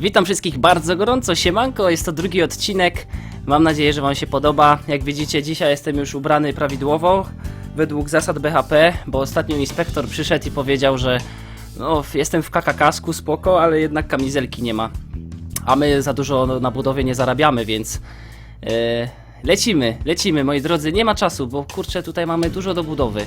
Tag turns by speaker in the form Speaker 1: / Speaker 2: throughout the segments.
Speaker 1: Witam wszystkich bardzo gorąco, siemanko, jest to drugi odcinek. Mam nadzieję, że wam się podoba. Jak widzicie, dzisiaj jestem już ubrany prawidłowo, według zasad BHP, bo ostatnio inspektor przyszedł i powiedział, że no, jestem w kakakasku, spoko, ale jednak kamizelki nie ma. A my za dużo na budowie nie zarabiamy, więc e, lecimy, lecimy, moi drodzy. Nie ma czasu, bo kurczę, tutaj mamy dużo do budowy.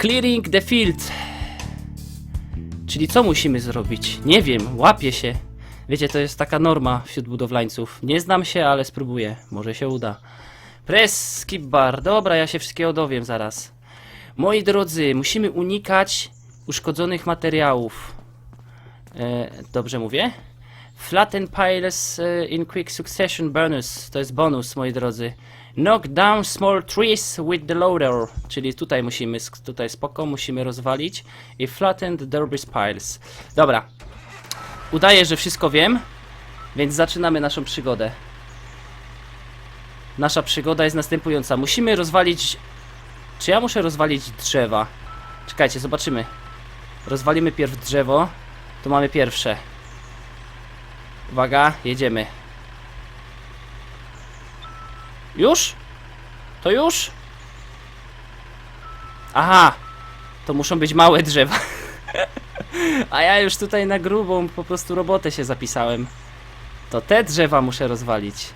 Speaker 1: Clearing the field. Czyli co musimy zrobić? Nie wiem, łapię się. Wiecie, to jest taka norma wśród budowlańców. Nie znam się, ale spróbuję. Może się uda. Press skip bar. Dobra, ja się wszystkiego dowiem zaraz. Moi drodzy, musimy unikać uszkodzonych materiałów. E, dobrze mówię? Flatten piles e, in quick succession bonus. To jest bonus, moi drodzy. Knock down small trees with the loader. Czyli tutaj musimy, tutaj spoko, musimy rozwalić. I flatten the debris piles. Dobra. Udaję, że wszystko wiem, więc zaczynamy naszą przygodę. Nasza przygoda jest następująca. Musimy rozwalić... Czy ja muszę rozwalić drzewa? Czekajcie, zobaczymy. Rozwalimy pierw drzewo. Tu mamy pierwsze. Uwaga, jedziemy. Już? To już? Aha! To muszą być małe drzewa. A ja już tutaj na grubą po prostu robotę się zapisałem. To te drzewa muszę rozwalić.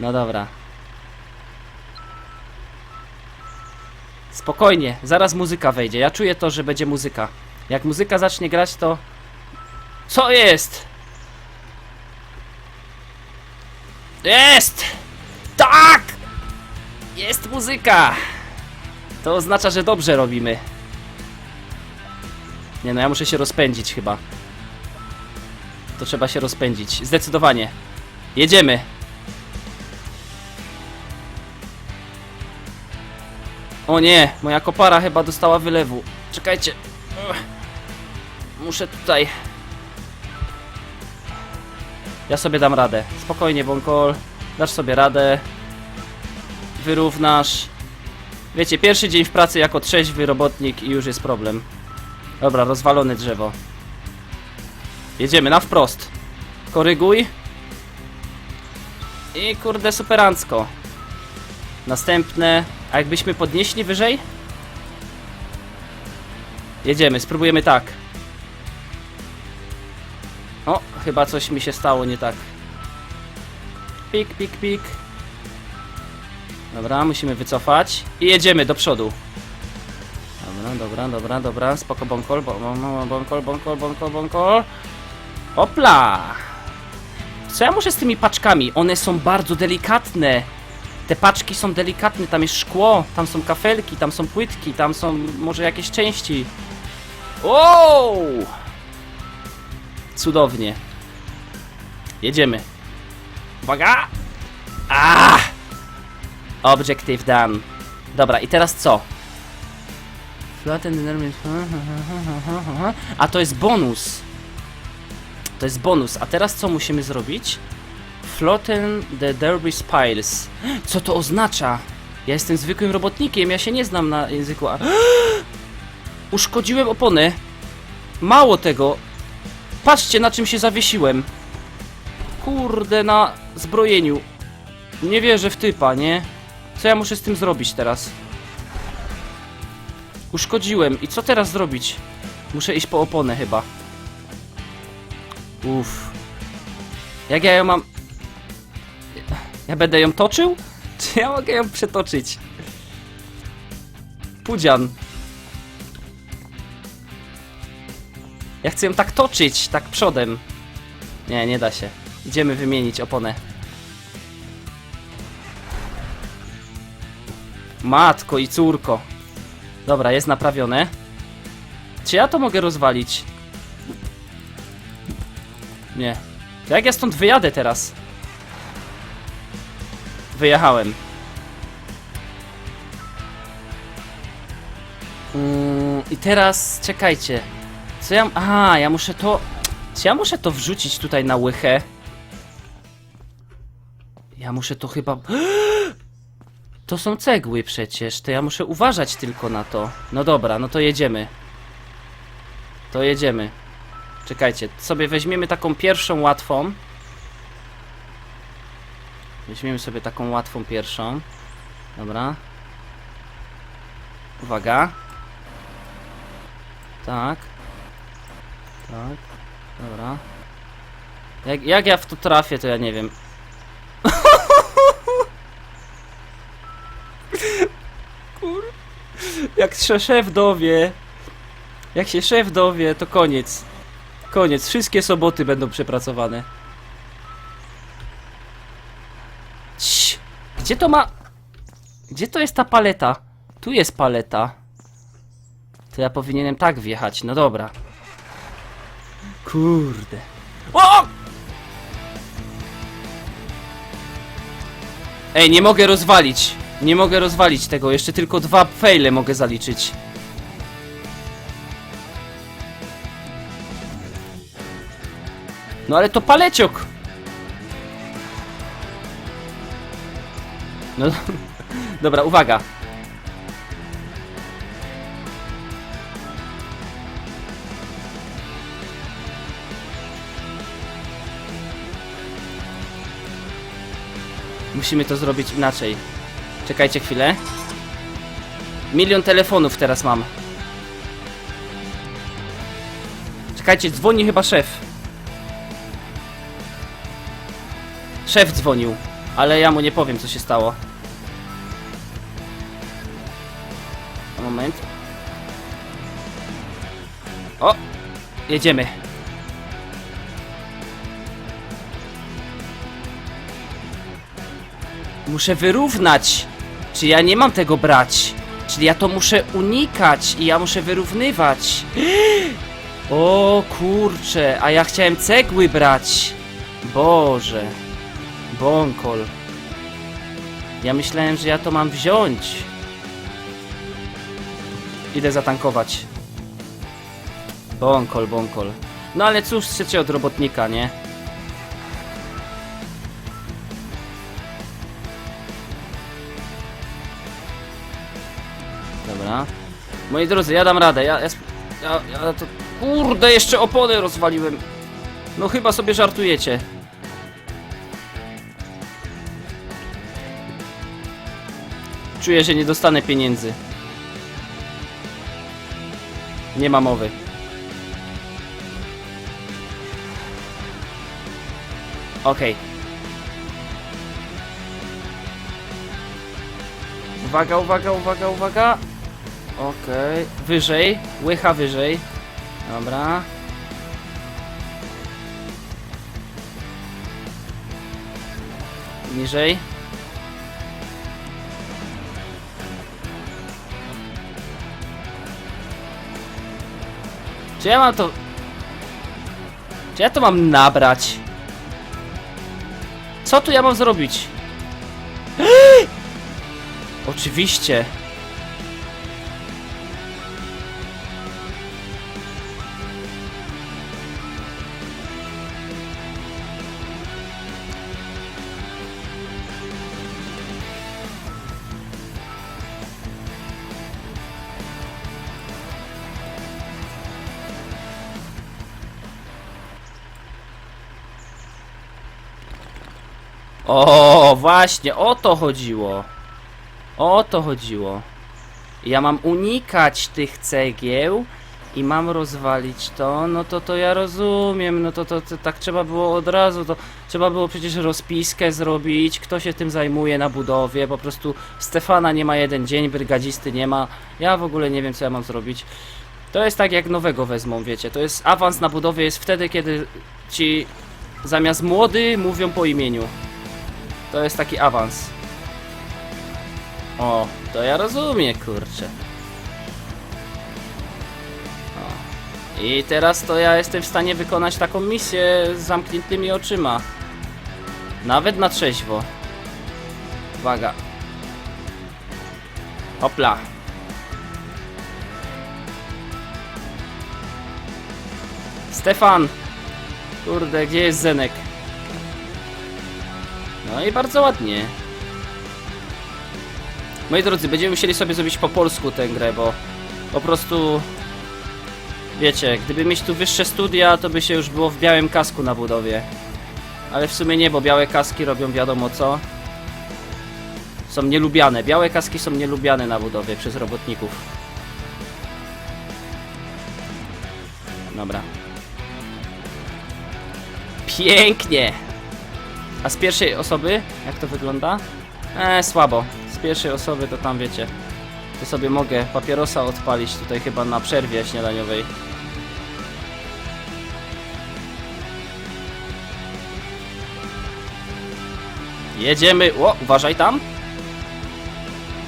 Speaker 1: No dobra. Spokojnie, zaraz muzyka wejdzie. Ja czuję to, że będzie muzyka. Jak muzyka zacznie grać, to. Co jest? Jest! Tak! Jest muzyka! To oznacza, że dobrze robimy. Nie no, ja muszę się rozpędzić chyba. To trzeba się rozpędzić. Zdecydowanie. Jedziemy. O nie, moja kopara chyba dostała wylewu. Czekajcie. Muszę tutaj. Ja sobie dam radę. Spokojnie, Bonkol. Dasz sobie radę. Wyrównasz. Wiecie, pierwszy dzień w pracy jako trzeźwy robotnik i już jest problem. Dobra, rozwalone drzewo. Jedziemy na wprost. Koryguj. I kurde, superancko. Następne. A jakbyśmy podnieśli wyżej? Jedziemy, spróbujemy tak. O, chyba coś mi się stało nie tak. Pik, pik, pik. Dobra, musimy wycofać. I jedziemy do przodu. Dobra, dobra, dobra, dobra. Spoko, bonkol, bo- bo- bo- bonkol, bonkol, bonkol, bonkol. Hopla! Co ja muszę z tymi paczkami? One są bardzo delikatne. Te paczki są delikatne, tam jest szkło, tam są kafelki, tam są płytki, tam są może jakieś części. Wow! Cudownie. Jedziemy. Uwaga! Ah! Objective done. Dobra, i teraz co? A to jest bonus. To jest bonus. A teraz co musimy zrobić? Flatten the derby piles. Co to oznacza? Ja jestem zwykłym robotnikiem, ja się nie znam na języku. Uszkodziłem opony. Mało tego. Patrzcie na czym się zawiesiłem. Kurde, na zbrojeniu. Nie wierzę w typa, nie? Co ja muszę z tym zrobić teraz? Uszkodziłem. I co teraz zrobić? Muszę iść po oponę chyba. Uff. Jak ja ją mam... Ja będę ją toczył? Czy ja mogę ją przetoczyć? Pudzian. Ja chcę ją tak toczyć, tak przodem. Nie, nie da się. Idziemy wymienić oponę. Matko i córko. Dobra, jest naprawione. Czy ja to mogę rozwalić? Nie. To jak ja stąd wyjadę teraz? Wyjechałem. Mm, I teraz czekajcie. Co ja. Aha, ja muszę to. Czy ja muszę to wrzucić tutaj na łychę? Ja muszę to chyba. To są cegły przecież, to ja muszę uważać tylko na to. No dobra, no to jedziemy. To jedziemy. Czekajcie, sobie weźmiemy taką pierwszą łatwą. Weźmiemy sobie taką łatwą pierwszą. Dobra. Uwaga. Tak. Tak. Dobra. Jak, jak ja w to trafię, to ja nie wiem. Jak się szef dowie... Jak się szef dowie, to koniec. Koniec. Wszystkie soboty będą przepracowane. Cii. Gdzie to ma... Gdzie to jest ta paleta? Tu jest paleta. To ja powinienem tak wjechać. No dobra. Kurde. O! Ej, nie mogę rozwalić. Nie mogę rozwalić tego. Jeszcze tylko dwa fejle mogę zaliczyć. No ale to paleciok. No dobra, uwaga. Musimy to zrobić inaczej. Czekajcie chwilę. Milion telefonów teraz mam. Czekajcie, dzwoni chyba szef. Szef dzwonił, ale ja mu nie powiem, co się stało. Moment. O! Jedziemy. Muszę wyrównać. Czy ja nie mam tego brać? Czyli ja to muszę unikać i ja muszę wyrównywać. O kurcze, a ja chciałem cegły brać. Boże. Bąkol. Ja myślałem, że ja to mam wziąć. Idę zatankować. Bąkol, bąkol. No ale cóż chcecie od robotnika, nie? Dobra. Moi drodzy, ja dam radę. Ja, ja, ja, ja to... Kurde, jeszcze opony rozwaliłem. No chyba sobie żartujecie. Czuję, że nie dostanę pieniędzy. Nie ma mowy. Okej. Uwaga, uwaga, uwaga, uwaga. Okej. Wyżej. Łycha wyżej. Dobra. Niżej. Czy ja mam to... Czy ja to mam nabrać? Co tu ja mam zrobić? Oczywiście. O, właśnie, o to chodziło. O to chodziło. Ja mam unikać tych cegieł i mam rozwalić to, no to to ja rozumiem, no to, to, to tak trzeba było od razu, to trzeba było przecież rozpiskę zrobić, kto się tym zajmuje na budowie, po prostu Stefana nie ma jeden dzień, brygadzisty nie ma, ja w ogóle nie wiem co ja mam zrobić. To jest tak jak nowego wezmą, wiecie, to jest awans na budowie jest wtedy, kiedy ci zamiast młody mówią po imieniu. To jest taki awans. O, to ja rozumiem, kurczę. O. I teraz to ja jestem w stanie wykonać taką misję z zamkniętymi oczyma. Nawet na trzeźwo. Uwaga. Hopla. Stefan! Kurde, gdzie jest Zenek? No i bardzo ładnie. Moi drodzy, będziemy musieli sobie zrobić po polsku tę grę, bo po prostu Wiecie, gdyby mieć tu wyższe studia, to by się już było w białym kasku na budowie. Ale w sumie nie, bo białe kaski robią wiadomo co. Są nielubiane. Białe kaski są nielubiane na budowie przez robotników. Dobra. Pięknie! A z pierwszej osoby, jak to wygląda? Eee, słabo. Z pierwszej osoby to tam wiecie. To sobie mogę papierosa odpalić tutaj chyba na przerwie śniadaniowej. Jedziemy. O, uważaj tam.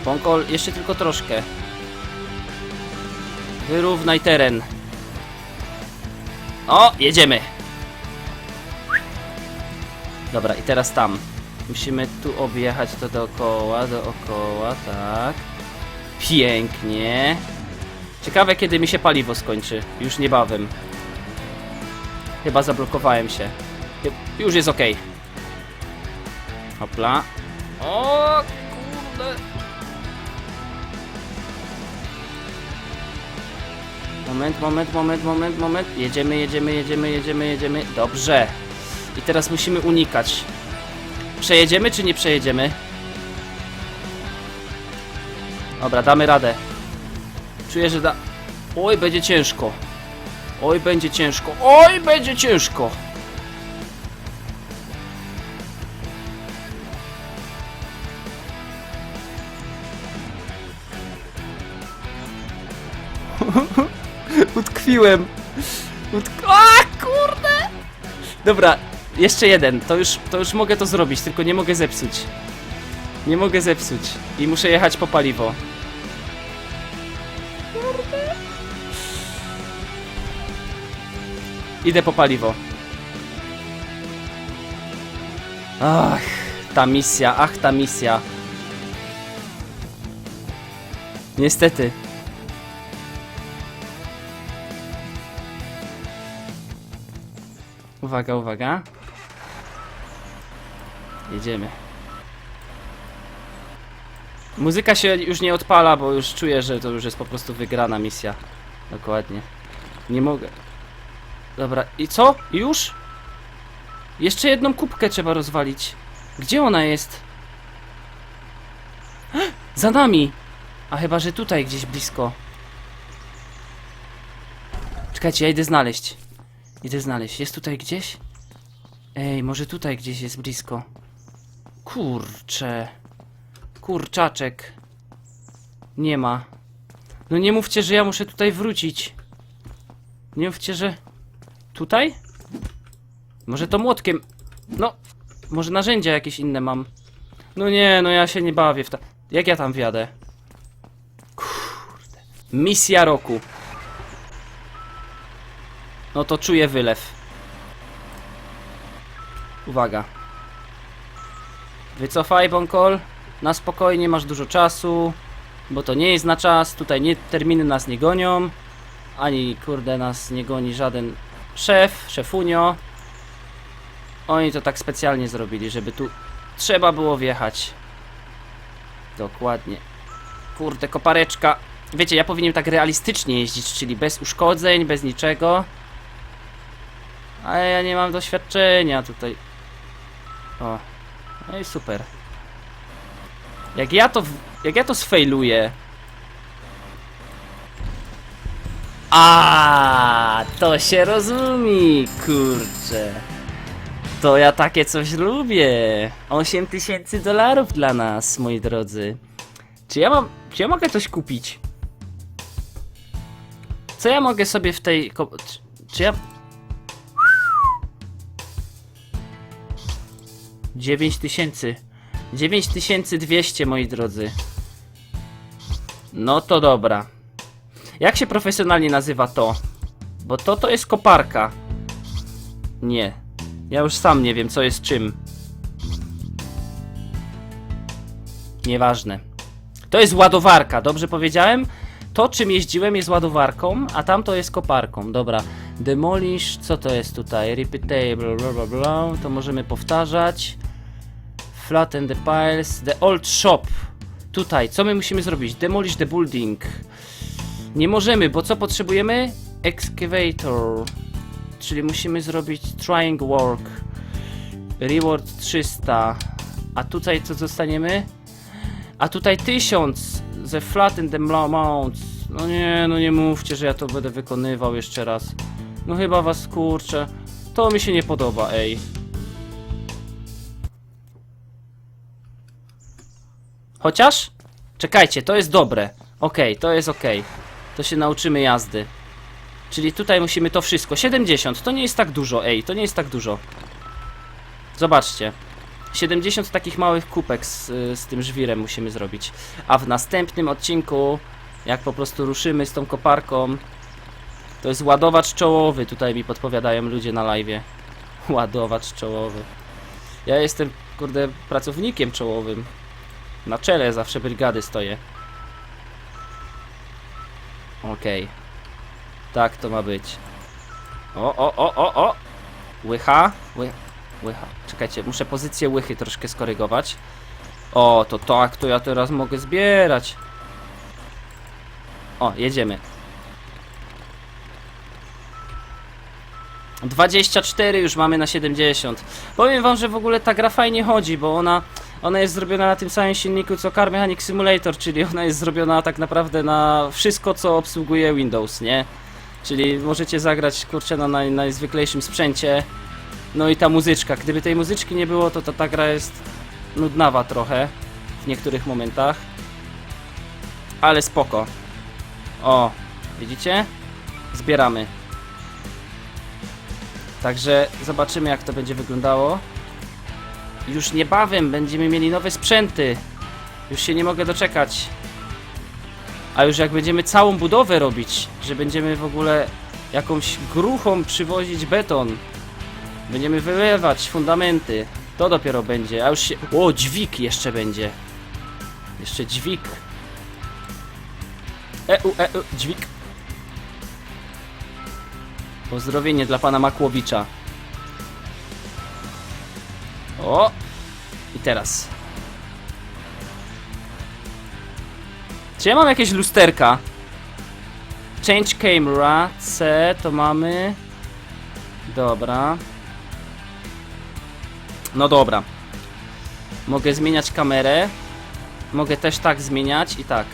Speaker 1: Ponkol, jeszcze tylko troszkę. Wyrównaj teren. O, jedziemy. Dobra, i teraz tam. Musimy tu objechać to dookoła, dookoła, tak. Pięknie. Ciekawe, kiedy mi się paliwo skończy. Już niebawem. Chyba zablokowałem się. Ju- Już jest ok. Hopla. O kurde. Moment, moment, moment, moment, moment. Jedziemy, jedziemy, jedziemy, jedziemy, jedziemy. Dobrze. I teraz musimy unikać. Przejedziemy czy nie przejedziemy? Dobra, damy radę. Czuję, że da... Oj, będzie ciężko. Oj, będzie ciężko. Oj, będzie ciężko. Utkwiłem. Utk... A, kurde! Dobra, jeszcze jeden. To już, to już mogę to zrobić, tylko nie mogę zepsuć. Nie mogę zepsuć. I muszę jechać po paliwo. Idę po paliwo. Ach, ta misja, ach ta misja. Niestety. Uwaga, uwaga. Jedziemy. Muzyka się już nie odpala, bo już czuję, że to już jest po prostu wygrana misja. Dokładnie. Nie mogę. Dobra, i co? Już? Jeszcze jedną kubkę trzeba rozwalić. Gdzie ona jest? Za nami! A chyba, że tutaj gdzieś blisko. Czekajcie, ja idę znaleźć. Idę znaleźć. Jest tutaj gdzieś? Ej, może tutaj gdzieś jest blisko. Kurcze. Kurczaczek. Nie ma. No nie mówcie, że ja muszę tutaj wrócić. Nie mówcie, że... Tutaj? Może to młotkiem... No, może narzędzia jakieś inne mam. No nie, no ja się nie bawię w ta... Jak ja tam wjadę? Kurde. Misja roku. No to czuję wylew. Uwaga. Wycofaj, Bonkol. Na spokojnie, masz dużo czasu. Bo to nie jest na czas. Tutaj nie, terminy nas nie gonią. Ani, kurde, nas nie goni żaden szef, szefunio. Oni to tak specjalnie zrobili, żeby tu trzeba było wjechać. Dokładnie. Kurde, kopareczka. Wiecie, ja powinienem tak realistycznie jeździć, czyli bez uszkodzeń, bez niczego. Ale ja nie mam doświadczenia tutaj. O. No i super. Jak ja to. Jak ja to sfejluję. A, to się rozumie, kurczę. To ja takie coś lubię. 8 tysięcy dolarów dla nas, moi drodzy. Czy ja mam. Czy ja mogę coś kupić? Co ja mogę sobie w tej. czy ja. 9 tysięcy. 9200 moi drodzy. No to dobra. Jak się profesjonalnie nazywa to? Bo to to jest koparka. Nie. Ja już sam nie wiem co jest czym. Nieważne. To jest ładowarka, dobrze powiedziałem? To czym jeździłem jest ładowarką, a tamto jest koparką. Dobra. Demolish, co to jest tutaj? Repeatable, bla bla bla. To możemy powtarzać. Flatten the piles. The old shop. Tutaj, co my musimy zrobić? Demolish the building. Nie możemy, bo co potrzebujemy? excavator. Czyli musimy zrobić trying work. Reward 300. A tutaj co dostaniemy? A tutaj 1000. The flat and the mounts. No nie, no nie mówcie, że ja to będę wykonywał jeszcze raz. No chyba was kurczę. To mi się nie podoba, ej. Chociaż? Czekajcie, to jest dobre. Okej, to jest okej. To się nauczymy jazdy. Czyli tutaj musimy to wszystko. 70, to nie jest tak dużo, ej, to nie jest tak dużo. Zobaczcie. 70 takich małych kupek z, z tym żwirem musimy zrobić. A w następnym odcinku, jak po prostu ruszymy z tą koparką, to jest ładowacz czołowy, tutaj mi podpowiadają ludzie na live. Ładowacz czołowy. Ja jestem, kurde, pracownikiem czołowym. Na czele zawsze brygady stoję. Okej. Tak to ma być. O, o, o, o, o! Łycha? Ły... Łycha. Czekajcie, muszę pozycję łychy troszkę skorygować. O, to tak, to ja teraz mogę zbierać. O, jedziemy. 24 już mamy na 70. Powiem wam, że w ogóle ta gra fajnie chodzi, bo ona, ona jest zrobiona na tym samym silniku co Car Mechanic Simulator, czyli ona jest zrobiona tak naprawdę na wszystko co obsługuje Windows, nie? Czyli możecie zagrać kurczę na naj, najzwyklejszym sprzęcie. No i ta muzyczka, gdyby tej muzyczki nie było, to ta, ta gra jest nudnawa trochę w niektórych momentach. Ale spoko. O, widzicie? Zbieramy. Także zobaczymy jak to będzie wyglądało. Już niebawem będziemy mieli nowe sprzęty. Już się nie mogę doczekać. A już jak będziemy całą budowę robić, że będziemy w ogóle jakąś gruchą przywozić beton. Będziemy wylewać fundamenty. To dopiero będzie. A już się... O, dźwig jeszcze będzie. Jeszcze dźwig. EU, EU, dźwig. Pozdrowienie dla pana Makłowicza. O! I teraz. Czy ja mam jakieś lusterka? Change camera. C to mamy. Dobra. No dobra. Mogę zmieniać kamerę. Mogę też tak zmieniać i tak.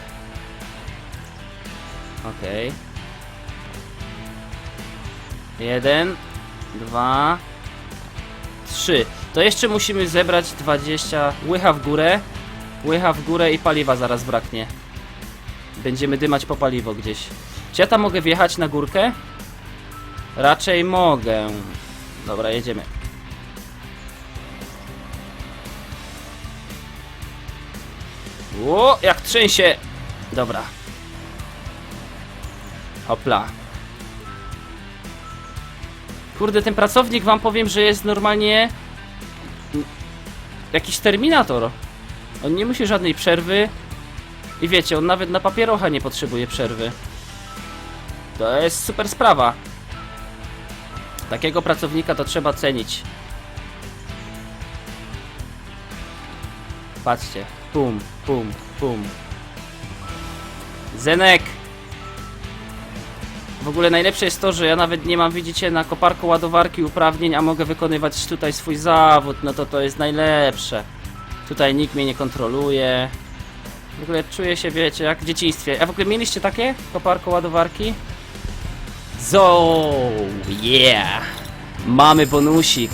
Speaker 1: Okej. Jeden, dwa, trzy. To jeszcze musimy zebrać 20 łycha w górę. Łycha w górę i paliwa zaraz braknie. Będziemy dymać po paliwo gdzieś. Czy ja tam mogę wjechać na górkę? Raczej mogę. Dobra, jedziemy. Ło, jak trzęsie. Dobra. Hopla. Kurde, ten pracownik wam powiem, że jest normalnie jakiś terminator. On nie musi żadnej przerwy. I wiecie, on nawet na papierocha nie potrzebuje przerwy. To jest super sprawa. Takiego pracownika to trzeba cenić. Patrzcie. Pum, pum, pum. Zenek! W ogóle najlepsze jest to, że ja nawet nie mam, widzicie, na koparku ładowarki uprawnień, a mogę wykonywać tutaj swój zawód, no to to jest najlepsze. Tutaj nikt mnie nie kontroluje. W ogóle czuję się, wiecie, jak w dzieciństwie. A w ogóle mieliście takie koparko ładowarki? Zo, yeah! Mamy bonusik.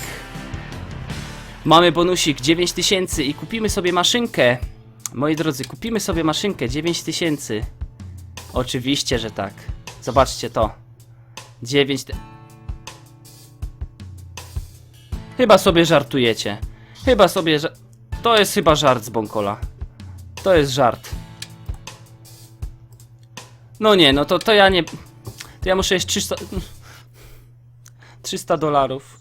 Speaker 1: Mamy bonusik 9000 i kupimy sobie maszynkę. Moi drodzy, kupimy sobie maszynkę 9000. Oczywiście, że tak. Zobaczcie to. 9. ty- Chyba sobie żartujecie. Chyba sobie. Ża- to jest chyba żart z Bonkola. To jest żart. No nie, no to, to ja nie. To ja muszę jeść 300. 300 dolarów.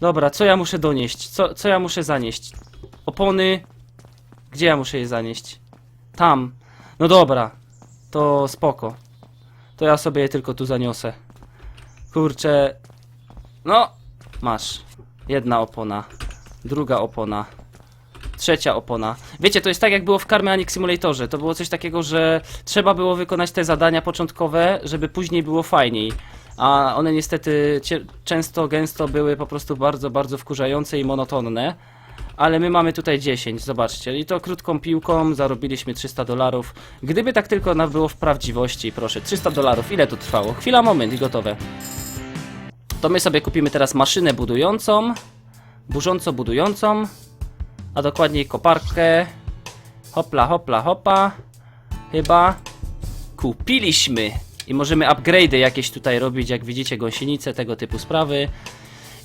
Speaker 1: Dobra, co ja muszę donieść? Co, co ja muszę zanieść? Opony. Gdzie ja muszę je zanieść? Tam. No dobra. To spoko. To ja sobie je tylko tu zaniosę. Kurczę. No, masz. Jedna opona. Druga opona. trzecia opona. Wiecie, to jest tak jak było w Carmanic Simulatorze. To było coś takiego, że trzeba było wykonać te zadania początkowe, żeby później było fajniej. A one niestety często, gęsto były po prostu bardzo, bardzo wkurzające i monotonne. Ale my mamy tutaj 10, zobaczcie. I to krótką piłką zarobiliśmy 300 dolarów. Gdyby tak tylko było w prawdziwości, proszę, 300 dolarów, ile to trwało? Chwila, moment i gotowe. To my sobie kupimy teraz maszynę budującą, burząco budującą, a dokładniej koparkę. Hopla, hopla, hopa. Chyba kupiliśmy. I możemy upgrade'y jakieś tutaj robić, jak widzicie, gąsienice, tego typu sprawy.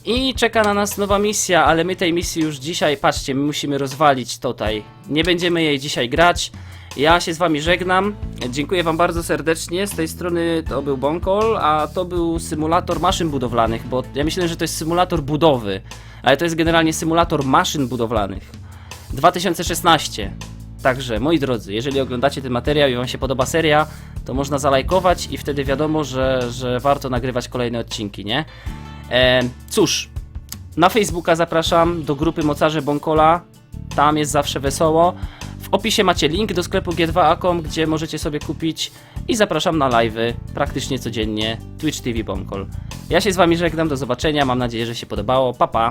Speaker 1: I czeka na nas nowa misja, ale my tej misji już dzisiaj, patrzcie, my musimy rozwalić tutaj. Nie będziemy jej dzisiaj grać. Ja się z wami żegnam. Dziękuję wam bardzo serdecznie. Z tej strony to był Bonkol, a to był symulator maszyn budowlanych, bo ja myślę, że to jest symulator budowy, ale to jest generalnie symulator maszyn budowlanych. 2016. Także, moi drodzy, jeżeli oglądacie ten materiał i wam się podoba seria, to można zalajkować i wtedy wiadomo, że, że warto nagrywać kolejne odcinki, nie? E, cóż, na Facebooka zapraszam do grupy Mocarze Bonkola. Tam jest zawsze wesoło. W opisie macie link do sklepu G2A.com, gdzie możecie sobie kupić i zapraszam na live'y praktycznie codziennie Twitch TV Bonkol. Ja się z wami żegnam, do zobaczenia, mam nadzieję, że się podobało. Pa pa!